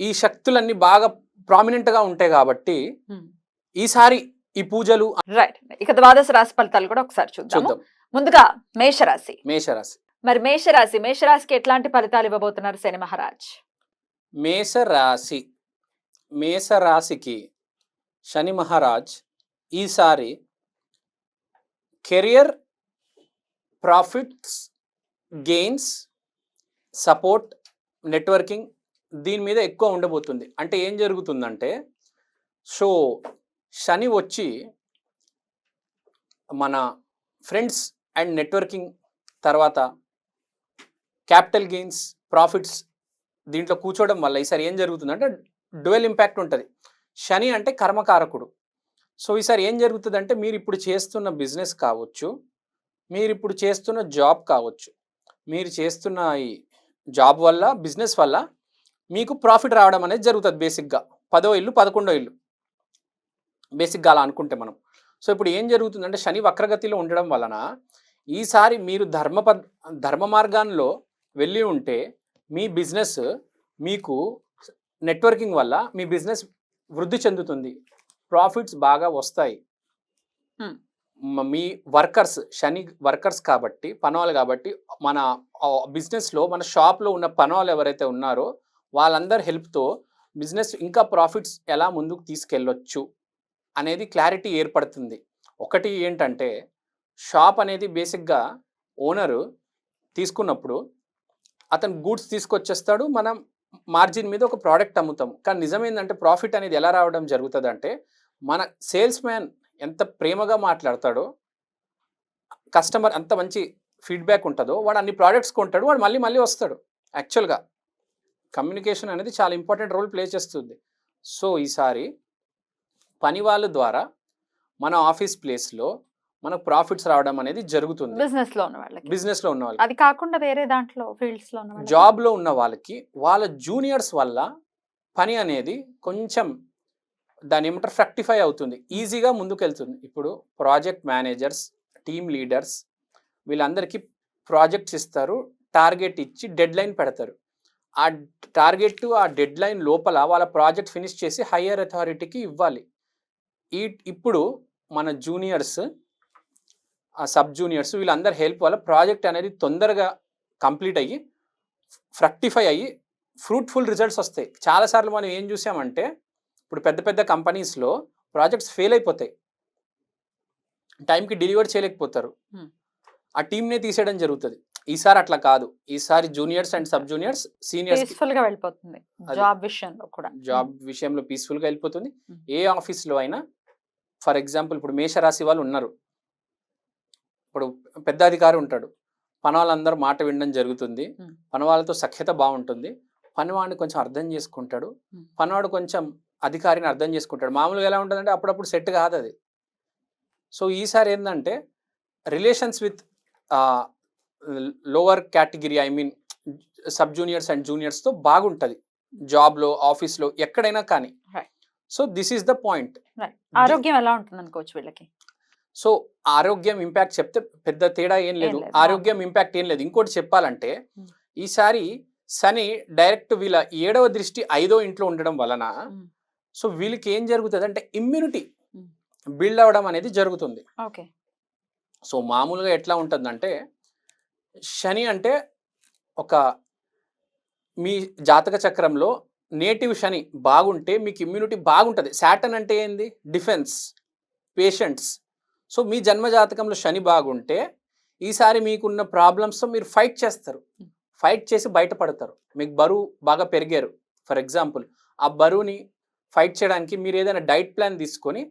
ఈ శక్తులన్నీ బాగా ప్రామినెంట్గా ఉంటాయి కాబట్టి. ఈసారి ఈ పూజలు రైట్. ఇక ద్వాదశ రాశి ఫలితాలు కూడా ఒకసారి చూద్దాం చూద్దాం. ముందుగా మేషరాశి. మేషరాశి. మరి మేషరాశి మేషరాశికి ఎట్లాంటి ఫలితాలు ఇవ్వబోతున్నారు శని మహారాజ్ మేషరాశి మేషరాశికి శని మహారాజ్ ఈసారి career profits gains support networking దీని మీద ఎక్కువ ఉండబోతుంది. అంటే ఏం జరుగుతుందంటే సో శని వచ్చి మన ఫ్రెండ్స్ అండ్ నెట్వర్కింగ్ తర్వాత క్యాపిటల్ గెయిన్స్ ప్రాఫిట్స్ దీంట్లో కూర్చోవడం వల్ల ఈసారి ఏం జరుగుతుందంటే డ్యువెల్ ఇంపాక్ట్ ఉంటుంది. శని అంటే కర్మకారకుడు. సో ఈసారి ఏం జరుగుతుందంటే మీరు ఇప్పుడు చేస్తున్న బిజినెస్ కావచ్చు మీరు ఇప్పుడు చేస్తున్న జాబ్ కావచ్చు మీరు చేస్తున్న ఈ జాబ్ వల్ల బిజినెస్ వల్ల మీకు ప్రాఫిట్ రావడం అనేది జరుగుతుంది బేసిక్గా పదో ఇల్లు పదకొండో ఇల్లు. బేసిక్గా అలా అనుకుంటే మనం. సో ఇప్పుడు ఏం జరుగుతుందంటే శని వక్రగతిలో ఉండడం వలన ఈసారి మీరు ధర్మ ధర్మ మార్గాల్లో వెళ్ళి ఉంటే మీ బిజినెస్ మీకు నెట్వర్కింగ్ వల్ల మీ బిజినెస్ వృద్ధి చెందుతుంది. ప్రాఫిట్స్ బాగా వస్తాయి. మ- మీ వర్కర్స్ శని వర్కర్స్ కాబట్టి పనవాళ్ళు కాబట్టి మన బిజినెస్లో మన షాప్లో ఉన్న పనవాళ్ళు ఎవరైతే ఉన్నారో వాళ్ళందరి హెల్ప్తో బిజినెస్ ఇంకా ప్రాఫిట్స్ ఎలా ముందుకు తీసుకెళ్ళొచ్చు అనేది క్లారిటీ ఏర్పడుతుంది. ఒకటి ఏంటంటే షాప్ అనేది బేసిక్గా ఓనరు తీసుకున్నప్పుడు అతను గూడ్స్ తీసుకొచ్చేస్తాడు మనం మార్జిన్ మీద ఒక ప్రోడక్ట్ అమ్ముతాం. కానీ నిజమేందంటే ప్రాఫిట్ అనేది ఎలా రావడం జరుగుతుంది అంటే మన సేల్స్ మ్యాన్ ఎంత ప్రేమగా మాట్లాడతాడో కస్టమర్ అంత మంచి ఫీడ్బ్యాక్ ఉంటుందో వాడు అన్ని ప్రోడక్ట్స్ కొంటాడు వాడు మళ్ళీ మళ్ళీ వస్తాడు యాక్చువల్గా. కమ్యూనికేషన్ అనేది చాలా ఇంపార్టెంట్ రోల్ ప్లే చేస్తుంది. సో ఈసారి పని వాళ్ళ ద్వారా మన ఆఫీస్ ప్లేస్లో మనకు ప్రాఫిట్స్ రావడం అనేది జరుగుతుంది. బిజినెస్లో ఉన్న వాళ్ళకి. బిజినెస్లో ఉన్న వాళ్ళకి. అది కాకుండా వేరే దాంట్లో ఫీల్డ్స్లో ఉన్న వాళ్ళకి. జాబ్లో ఉన్న వాళ్ళకి వాళ్ళ జూనియర్స్ వల్ల పని అనేది కొంచెం దాని ఏమంటారు ఫ్రక్టిఫై అవుతుంది. ఈజీగా ముందుకు వెళ్తుంది ఇప్పుడు ప్రాజెక్ట్ మేనేజర్స్ టీమ్ లీడర్స్ వీళ్ళందరికీ ప్రాజెక్ట్స్ ఇస్తారు టార్గెట్ ఇచ్చి డెడ్ లైన్ పెడతారు. ఆ టార్గెట్ ఆ డెడ్ లైన్ లోపల వాళ్ళ ప్రాజెక్ట్ ఫినిష్ చేసి హయ్యర్ అథారిటీకి ఇవ్వాలి. ఈ ఇప్పుడు మన జూనియర్స్ ఆ సబ్ జూనియర్స్ వీళ్ళందరి హెల్ప్ వల్ల ప్రాజెక్ట్ అనేది తొందరగా కంప్లీట్ అయ్యి ఫ్రక్టిఫై అయ్యి ఫ్రూట్ఫుల్ రిజల్ట్స్ వస్తాయి. చాలాసార్లు మనం ఏం చూసామంటే ఇప్పుడు పెద్ద పెద్ద కంపెనీస్లో ప్రాజెక్ట్స్ ఫెయిల్ అయిపోతాయి. టైంకి డెలివర్ చేయలేకపోతారు. ఆ టీంనే తీసేయడం జరుగుతుంది. ఈసారి అట్లా కాదు. ఈసారి juniors and sub juniors seniors పీస్ఫుల్గా వెళ్ళిపోతుంది. జాబ్ విషయంలో కూడా. జాబ్ విషయంలో పీస్ఫుల్గా వెళ్ళిపోతుంది. Hmm. ఏ ఆఫీస్లో అయినా ఫర్ ఎగ్జాంపుల్ ఇప్పుడు మేషరాశి వాళ్ళు ఉన్నారు. ఇప్పుడు పెద్ద అధికారి ఉంటాడు. పనవాళ్ళందరూ మాట వినడం జరుగుతుంది. Hmm. పనవాళ్ళతో సఖ్యత బాగుంటుంది. పనివాడిని కొంచెం అర్థం చేసుకుంటాడు. Hmm. పనివాడు కొంచెం అధికారిని అర్థం చేసుకుంటాడు. మామూలుగా ఎలా ఉంటుందంటే అప్పుడప్పుడు సెట్ కాదు అది సో ఈసారి ఏంటంటే relations with lower category I mean sub juniors and జూనియర్స్తో బాగుంటుంది జాబ్లో ఆఫీస్లో ఎక్కడైనా కానీ. So this is the point ఆరోగ్యం ఎలా ఉంటుంది అనుకోవచ్చు వీళ్ళకి సో ఆరోగ్యం ఇంపాక్ట్ చెప్తే పెద్ద తేడా ఏం లేదు. ఆరోగ్యం ఇంపాక్ట్ ఏం లేదు ఇంకోటి చెప్పాలంటే. ఈసారి శని డైరెక్ట్ వీళ్ళ ఏడవ దృష్టి ఐదో ఇంట్లో ఉండడం వలన. సో వీళ్ళకి ఏం జరుగుతుంది అంటే ఇమ్యూనిటీ. బిల్డ్ అవ్వడం అనేది జరుగుతుంది ఓకే సో మామూలుగా ఎట్లా ఉంటుందంటే శని అంటే ఒక మీ జాతక చక్రంలో నేటివ్ శని బాగుంటే మీకు ఇమ్యూనిటీ బాగుంటుంది. శాటన్ అంటే ఏంది? Defence patients. సో మీ జన్మ జాతకంలో శని బాగుంటే ఈసారి మీకున్న ప్రాబ్లమ్స్ మీరు ఫైట్ చేస్తారు. ఫైట్ చేసి బయటపడతారు. మీకు బరువు బాగా పెరిగారు. ఫర్ ఎగ్జాంపుల్ ఆ బరువుని ఫైట్ చేయడానికి మీరు ఏదైనా డైట్ ప్లాన్ తీసుకొని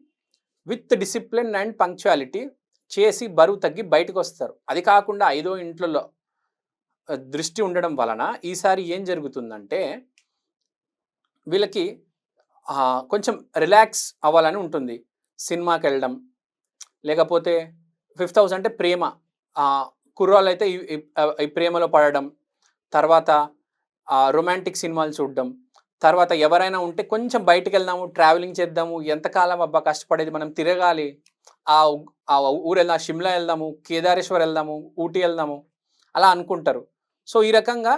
విత్ డిసిప్లిన్ అండ్ పంక్చువాలిటీ చేసి బరువు తగ్గి బయటకు వస్తారు అది కాకుండా ఐదో ఇంట్లో దృష్టి ఉండడం వలన ఈసారి ఏం జరుగుతుందంటే వీళ్ళకి కొంచెం రిలాక్స్ అవ్వాలని ఉంటుంది. సినిమాకి వెళ్ళడం లేకపోతే ఫిఫ్త్ హౌస్ అంటే ప్రేమ. కుర్రాళ్ళు అయితే ఈ- ప్రేమలో పడడం తర్వాత రొమాంటిక్ సినిమాలు చూడడం తర్వాత ఎవరైనా ఉంటే కొంచెం బయటకు వెళ్దాము ట్రావెలింగ్ చేద్దాము ఎంతకాలం అబ్బా కష్టపడేది మనం తిరగాలి ఆ ఊరు వెళ్దాం షిమ్లా వెళ్దాము కేదారేశ్వర్ వెళ్దాము ఊటీ వెళ్దాము అలా అనుకుంటారు. సో ఈ రకంగా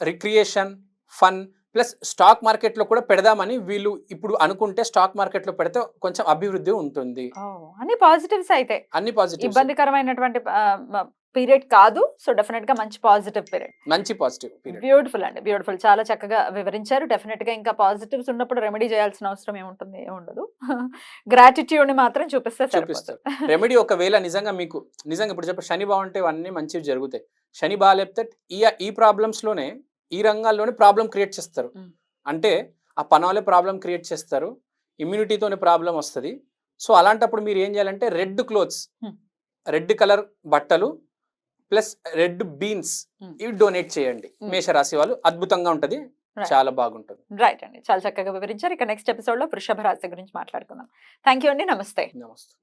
రిక్రియేషన్ ఫన్ ప్లస్ స్టాక్ మార్కెట్లో కూడా పెడదామని వీళ్ళు ఇప్పుడు అనుకుంటే స్టాక్ మార్కెట్లో పెడితే కొంచెం అభివృద్ధి ఉంటుంది. అన్ని పాజిటివ్స్ అయితే. అన్ని పాజిటివ్ ఇబ్బందికరమైనటువంటి పీరియడ్ కాదు. సో డెఫినెట్గా మంచి పాజిటివ్ పీరియడ్. మంచి పాజిటివ్ పీరియడ్. బ్యూటిఫుల్ అండి. బ్యూటిఫుల్. చాలా చక్కగా వివరించారు. డెఫినెట్గా ఇంకా పాజిటివ్స్ ఉన్నప్పుడు రెమెడీ చేయాల్సిన అవసరం ఏముంటుంది? ఏముండదు. గ్రాటిట్యూడ్ని మాత్రం చూపిస్తే చూపిస్తారు. రెమెడీ ఒకవేళ నిజంగా మీకు నిజంగా ఇప్పుడు చెప్ప శని బాగుంటే అన్నీ మంచివి జరుగుతాయి. శని బాగాలేపితే ఈ ఈ ప్రాబ్లమ్స్లోనే ఈ రంగాల్లోనే ప్రాబ్లం క్రియేట్ చేస్తారు. అంటే ఆ పనాలే ప్రాబ్లం క్రియేట్ చేస్తారు. ఇమ్యూనిటీతోనే ప్రాబ్లం వస్తుంది. సో అలాంటప్పుడు మీరు ఏం చేయాలంటే రెడ్ క్లోత్స్. రెడ్ కలర్ బట్టలు ప్లస్ రెడ్ బీన్స్. ఇవి డొనేట్ చేయండి. మేషరాశి వాళ్ళు అద్భుతంగా ఉంటది. చాలా బాగుంటుంది. రైట్ అండి. చాలా చక్కగా వివరించారు. ఇక నెక్స్ట్ ఎపిసోడ్లో వృషభ రాశి గురించి మాట్లాడుకుందాం. థ్యాంక్ యూ అండి. నమస్తే. నమస్తే.